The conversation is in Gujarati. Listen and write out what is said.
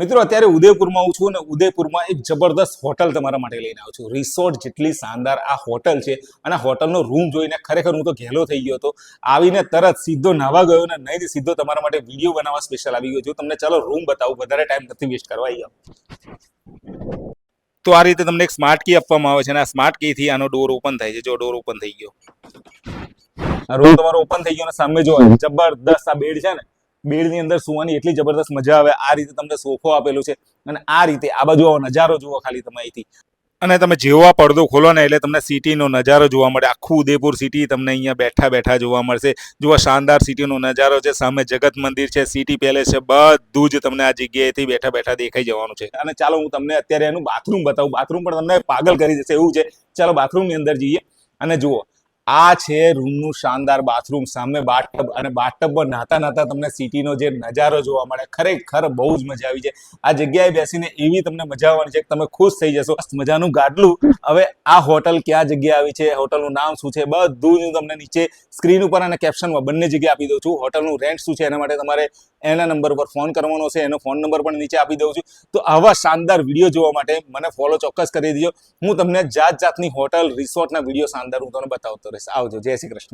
મિત્રો, અત્યારે ઉદયપુરમાં હું છું અને ઉદયપુરમાં એક જબરદસ્ત હોટલ તમારા માટે લઈને આવ્યો છું. રિસોર્ટ જેટલી શાનદાર આ હોટલ છે અને આ હોટલનો રૂમ જોઈને ખરેખર હું તો ઘેલો થઈ ગયો હતો. આવીને તરત સીધો નાવા ગયો ને નહીં સીધો તમારા માટે વીડિયો બનાવવા સ્પેશિયલ આવી ગયો. છું તમને ચાલો રૂમ બતાવું, વધારે ટાઈમ નથી વેસ્ટ કરવા આવી તો આ રીતે તમને એક સ્માર્ટ કી આપવામાં આવે છે અને આ સ્માર્ટ કી થી આનો ડોર ઓપન થાય છે. જો ડોર ઓપન થઈ ગયો. રૂમ તમારો ઓપન થઈ ગયો અને સામે જો જબરદસ્ત આ બેડ છે ને બેડની અંદર સુવાની એટલી જબરદસ્ત મજા આવે. આ રીતે તમને સોફો આપેલું છે અને આ રીતે આ બાજુ આવો નજારો જુઓ ખાલી તમે અહીંથી. અને તમે જેવો પડદો ખોલો ને એટલે તમને સિટીનો નજારો જોવા મળે. આખું ઉદયપુર સિટી તમને અહીંયા બેઠા બેઠા જોવા મળશે. જુઓ શાનદાર સિટીનો નજારો છે. સામે જગત મંદિર છે સિટી પેલેસ છે. બધું જ તમને આ જગ્યાએથી બેઠા બેઠા દેખાઈ જવાનું છે. અને ચાલો હું તમને અત્યારે એનું બાથરૂમ બતાવું. બાથરૂમ પણ તમને પાગલ કરી દેશે. એવું છે. ચાલો બાથરૂમની અંદર જઈએ. અને જુઓ આ છે રૂમનું શાનદાર બાથરૂમ. સામે બાથટબ અને બાથટબમાં નાતા નાતા તમને સિટીનો જે નજારો જોવા મળે, ખરેખર બહુ જ મજા આવી છે. આ જગ્યાએ બેસીને એવી તમને મજા આવવાની છે કે તમે ખુશ થઈ જશો. મજાનું ગાડલું. હવે આ હોટલ ક્યાં જગ્યાએ આવી છે? હોટલનું નામ શું છે? બધું જ હું તમને નીચે સ્ક્રીન ઉપર અને કેપ્શનમાં બંને જગ્યાએ આપી દઉં છું. હોટલનું રેન્ટ શું છે? એના માટે તમારે એના નંબર પર ફોન કરવાનો છે, એનો ફોન નંબર પણ નીચે આપી દઉં છું. તો આવા શાનદાર વીડિયો જોવા માટે મને ફોલો ચોક્કસ કરી દેજો. હું તમને જાત જાતની હોટલ રિસોર્ટના વીડિયો શાનદાર હું તમને બતાવતો રહીશ. આવજો. જય શ્રી કૃષ્ણ.